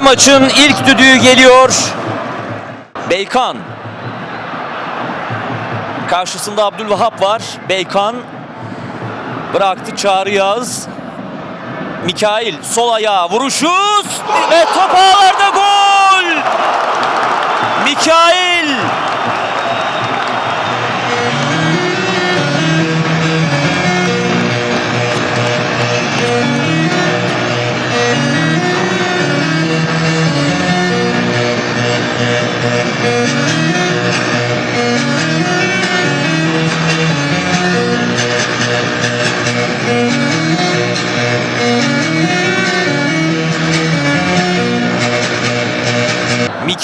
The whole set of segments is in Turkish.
Maçın ilk düdüğü geliyor. Beykan. Karşısında Abdülvahap var. Beykan bıraktı Çağrı Yağız. Mikail sol ayağı vuruşu ve top ağlarda gol. Mikail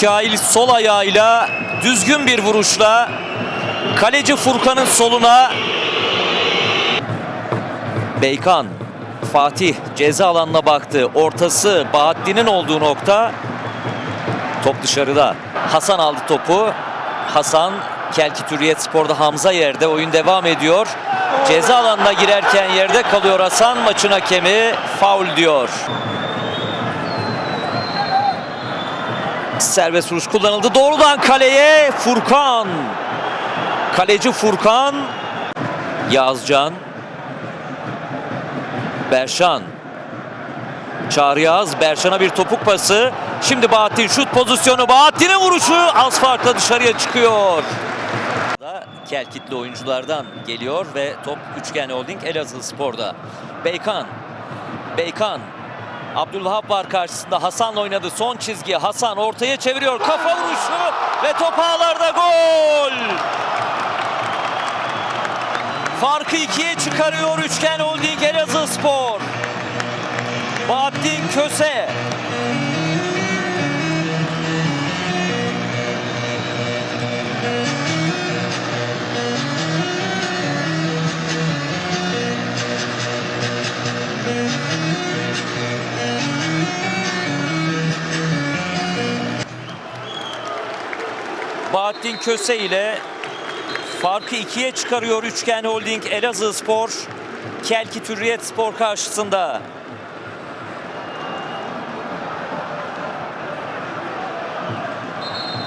Mikail sol ayağıyla düzgün bir vuruşla kaleci Furkan'ın soluna Beykan Fatih ceza alanına baktı. Ortası Bahattin'in olduğu nokta. Top dışarıda. Hasan aldı topu. Hasan Kelki Türiyet Spor'da Hamza yerde. Oyun devam ediyor. Ceza alanına girerken yerde kalıyor Hasan. Maçın hakemi faul diyor. Serbest vuruş kullanıldı. Doğrudan kaleye Furkan. Kaleci Furkan. Yazcan. Berşan. Çağrı Yağız. Berşan'a bir topuk pası. Şimdi Bahattin şut pozisyonu. Bahattin'in vuruşu az farkla dışarıya çıkıyor. Kelkitli oyunculardan geliyor ve top Üçgen Holding Elazığ Spor'da. Beykan. Beykan. Abdülvahap var karşısında. Hasan'la oynadı. Son çizgi. Hasan ortaya çeviriyor. Kafa vuruşu ve top ağlarda gol. Farkı ikiye çıkarıyor Üçgen Holding Elazığ Spor. Bahattin Köse. Bahattin Köse ile farkı ikiye çıkarıyor Üçgen Holding Elazığ Spor. Kelki Türriyet Spor karşısında.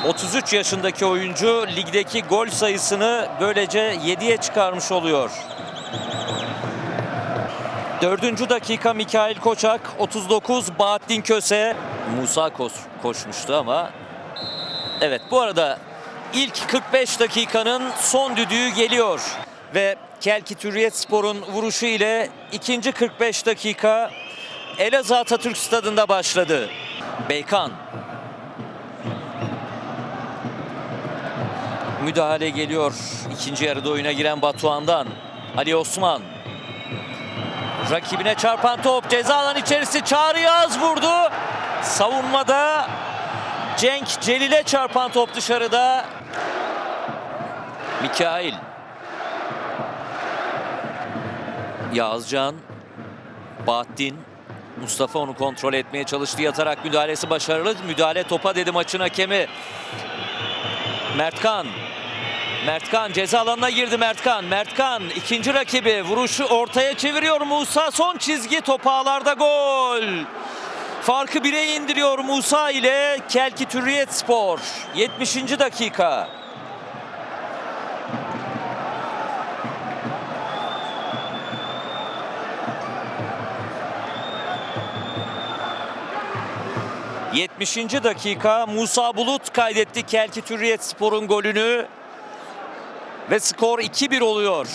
...33 yaşındaki oyuncu ligdeki gol sayısını böylece 7'ye çıkarmış oluyor. Dördüncü dakika Mikail Koçak, 39 Bahattin Köse. Musa koş, koşmuştu ama Evet bu arada ilk 45 dakikanın son düdüğü geliyor. Ve Kelki Türriyet Spor'un vuruşu ile ikinci 45 dakika Elazığ Atatürk Stadı'nda başladı. Beykan. Müdahale geliyor ikinci yarıda oyuna giren Batuhan'dan. Ali Osman. Rakibine çarpan top ceza alanı içerisi Çağrı Yağız vurdu. Savunmada Cenk Celil'e çarpan top dışarıda. Mikail. Yağızcan. Bahattin. Mustafa onu kontrol etmeye çalıştı. Yatarak müdahalesi başarılı. Müdahale topa dedi maçın hakemi. Mertkan. Mertkan ceza alanına girdi Mertkan. Mertkan ikinci rakibi vuruşu ortaya çeviriyor Musa. Son çizgi top ağlarda gol. Farkı bire indiriyor Musa ile Kelki Türriyet Spor. 70. dakika. ...70. dakika Musa Bulut kaydetti Kelki Türriyet Spor'un golünü... ...ve skor 2-1 oluyor.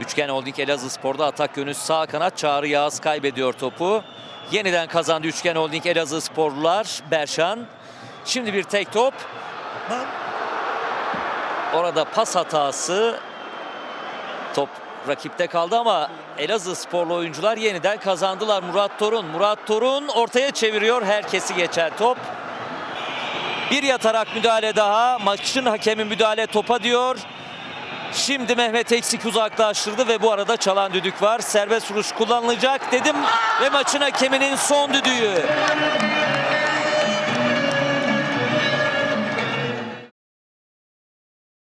Üçgen Holding Elazığ Spor'da atak yönü sağ kanat Çağrı Yağız kaybediyor topu. Yeniden kazandı Üçgen Holding Elazığ sporlular. Berşan. Şimdi bir tek top. Orada pas hatası. Top rakipte kaldı ama Elazığ sporlu oyuncular yeniden kazandılar. Murat Torun. Murat Torun ortaya çeviriyor. Herkesi geçen top. Bir yatarak müdahale daha. Maçın hakemi müdahale topa diyor. Şimdi Mehmet Eksik uzaklaştırdı ve bu arada çalan düdük var. Serbest vuruş kullanılacak dedim ve maçın hakeminin son düdüğü.